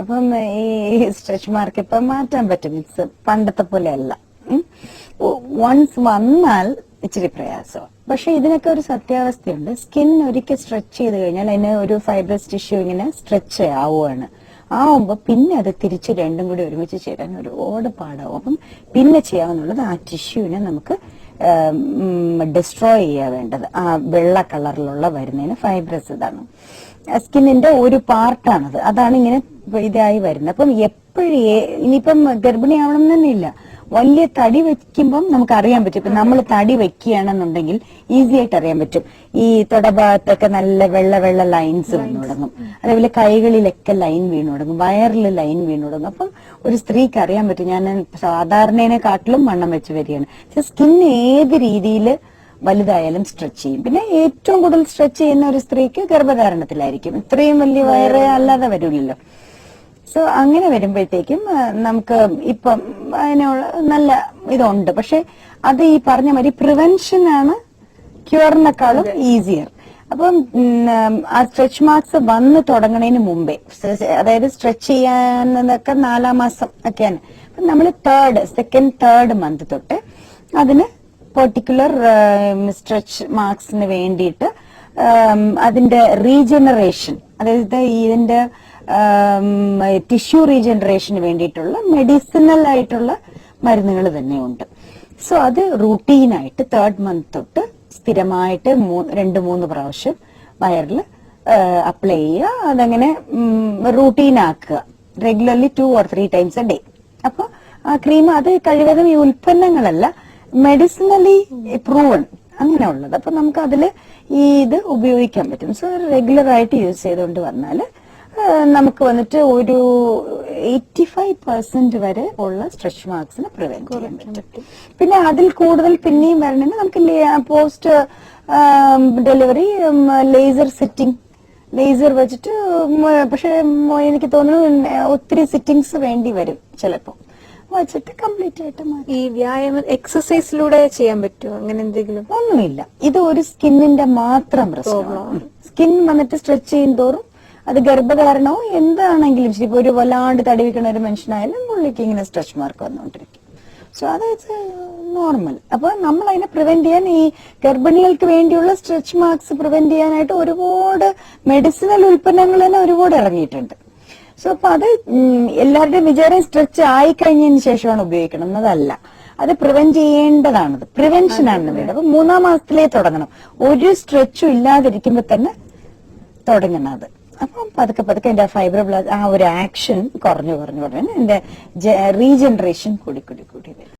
അപ്പം ഈ stretch mark ഇപ്പം മാറ്റാൻ പറ്റും. ഇറ്റ്സ് പണ്ടത്തെ പോലെ അല്ല വൺസ് വന്നാൽ ഇച്ചിരി പ്രയാസമാണ്. പക്ഷെ ഇതിനൊക്കെ ഒരു സത്യാവസ്ഥയുണ്ട്. സ്കിൻ ഒരിക്കൽ സ്ട്രെച്ച് ചെയ്ത് കഴിഞ്ഞാൽ അതിന് ഒരു ഫൈബ്രസ് ടിഷ്യൂ ഇങ്ങനെ സ്ട്രെച്ച് ആവുകയാണ് ആവുമ്പോൾ പിന്നെ അത് തിരിച്ച് രണ്ടും കൂടി ഒരുമിച്ച് ചേരാൻ ഒരുപാട് പാടാവും. അപ്പം പിന്നെ ചെയ്യാവുന്നുള്ളത് ആ ടിഷ്യൂവിനെ നമുക്ക് ഡിസ്ട്രോയ് ചെയ്യാൻ വേണ്ടത്. ആ വെള്ള കളറിലുള്ള വരുന്നതിന് ഫൈബ്രസ് ഇതാണ്. സ്കിന്നിന്റെ ഒരു പാർട്ടാണത് അതാണ് ഇങ്ങനെ ഇതായി വരുന്നത്. അപ്പം എപ്പോഴും ഇനിയിപ്പം ഗർഭിണിയാവണം തന്നെ ഇല്ല വലിയ തടി വെക്കുമ്പം നമുക്ക് അറിയാൻ പറ്റും. ഇപ്പൊ നമ്മൾ തടി വെക്കുകയാണെന്നുണ്ടെങ്കിൽ ഈസി ആയിട്ട് അറിയാൻ പറ്റും. ഈ തൊടഭാഗത്തൊക്കെ നല്ല വെള്ള വെള്ള ലൈൻസ് വീണു തുടങ്ങും. അതേപോലെ കൈകളിലൊക്കെ ലൈൻ വീണു തുടങ്ങും. വയറിൽ ലൈൻ വീണു തുടങ്ങും. അപ്പം ഒരു സ്ത്രീക്ക് അറിയാൻ പറ്റും. ഞാൻ സാധാരണേനെ കാട്ടിലും വണ്ണം വെച്ച് വരികയാണ്. സ്കിൻ ഏത് രീതിയിൽ വലുതായാലും സ്ട്രെച്ച് ചെയ്യും. പിന്നെ ഏറ്റവും കൂടുതൽ സ്ട്രെച്ച് ചെയ്യുന്ന ഒരു സ്ത്രീക്ക് ഗർഭധാരണത്തിലായിരിക്കും. ഇത്രയും വലിയ വയറ് അല്ലാതെ വരില്ലല്ലോ. സോ അങ്ങനെ വരുമ്പോഴത്തേക്കും നമുക്ക് ഇപ്പം അതിനുള്ള നല്ല ഇതുണ്ട്. പക്ഷെ അത് ഈ പറഞ്ഞ മാതിരി പ്രിവെൻഷൻ ആണ് ക്യൂറിനെക്കാളും ഈസിയർ അപ്പം ആ സ്ട്രെച്ച് മാർക്സ് വന്ന് തുടങ്ങുന്നതിന് മുമ്പേ അതായത് സ്ട്രെച്ച് ചെയ്യാനൊക്കെ നാലാം മാസം ഒക്കെയാണ്. അപ്പം നമ്മൾ തേർഡ് സെക്കൻഡ് തേർഡ് മന്ത് തൊട്ട് അതിന് പെർട്ടിക്കുലർ സ്ട്രെച്ച് മാർക്സിന് വേണ്ടിയിട്ട് അതിന്റെ റീജനറേഷൻ അതായത് ഇതിന്റെ ടിഷ്യൂ റീജനറേഷന് വേണ്ടിയിട്ടുള്ള മെഡിസിനൽ ആയിട്ടുള്ള മരുന്നുകൾ തന്നെയുണ്ട്. സോ അത് റൂട്ടീനായിട്ട് തേർഡ് മന്ത് തൊട്ട് സ്ഥിരമായിട്ട് രണ്ട് മൂന്ന് പ്രാവശ്യം വയറിൽ അപ്ലൈ ചെയ്യുക. അതങ്ങനെ റൂട്ടീൻ ആക്കുക. Regularly two or three times a day അപ്പൊ ആ ക്രീം അത് കഴിവതും ഈ ഉൽപ്പന്നങ്ങളല്ല മെഡിസിനലി പ്രൂവൺ അങ്ങനെ ഉള്ളത്. അപ്പൊ നമുക്ക് അതിൽ ഈ ഇത് ഉപയോഗിക്കാൻ പറ്റും. സോ റെഗുലർ ആയിട്ട് യൂസ് ചെയ്തുകൊണ്ട് വന്നാൽ നമുക്ക് വന്നിട്ട് ഒരു എയ്റ്റി ഫൈവ് പെർസെന്റ് വരെ ഉള്ള സ്ട്രെച്ച് മാർക്സിനെ പ്രിവെന്റ് ചെയ്യാൻ പറ്റും. പിന്നെ അതിൽ കൂടുതൽ പിന്നെയും വരണമെങ്കിൽ നമുക്ക് post delivery laser setting laser വെച്ചിട്ട് പക്ഷെ എനിക്ക് തോന്നുന്നു ഒത്തിരി സിറ്റിങ്സ് വേണ്ടി വരും ചിലപ്പോ വെച്ചിട്ട് കംപ്ലീറ്റ് ആയിട്ട് ഈ വ്യായാമം എക്സസൈസിലൂടെ ചെയ്യാൻ പറ്റുമോ അങ്ങനെ എന്തെങ്കിലും? ഒന്നുമില്ല. ഇത് ഒരു സ്കിന്നിന്റെ മാത്രം പ്രശ്നമാണ്. സ്കിൻ വന്നിട്ട് സ്ട്രെച്ച് ചെയ്യും തോറും അത് ഗർഭധാരണവും എന്താണെങ്കിലും ശരി ഒരു വല്ലാണ്ട് തടി വെക്കുന്ന ഒരു മനുഷ്യനായാലും പുള്ളിക്ക് ഇങ്ങനെ സ്ട്രെച്ച് മാർക്ക് വന്നുകൊണ്ടിരിക്കും സോ അത് നോർമൽ അപ്പൊ നമ്മൾ അതിനെ പ്രിവെന്റ് ചെയ്യാൻ ഈ ഗർഭിണികൾക്ക് വേണ്ടിയുള്ള സ്ട്രെച്ച് മാർക്സ് പ്രിവെന്റ് ചെയ്യാനായിട്ട് ഒരുപാട് മെഡിസിനൽ ഉൽപ്പന്നങ്ങൾ തന്നെ ഒരുപാട് ഇറങ്ങിയിട്ടുണ്ട്. സോ അപ്പൊ അത് എല്ലാവരുടെയും വിചാരം സ്ട്രെച്ച് ആയി കഴിഞ്ഞതിന് ശേഷമാണ് ഉപയോഗിക്കണം. എന്നതല്ല. അത് പ്രിവെന്റ് ചെയ്യേണ്ടതാണത് പ്രിവെൻഷൻ ആണ് വേണ്ടത് അപ്പൊ മൂന്നാം മാസത്തിലേ തുടങ്ങണം. ഒരു സ്ട്രെച്ചും ഇല്ലാതിരിക്കുമ്പോ തന്നെ തുടങ്ങണം അത്. അപ്പം പതുക്കെ പതുക്കെ എന്റെ ഫൈബർ ബ്ലാസ് ആ ഒരു ആക്ഷൻ കുറഞ്ഞു കുറഞ്ഞു കുറഞ്ഞു. എന്റെ റീജനറേഷൻ കൂടി കൂടി കൂടി വരും.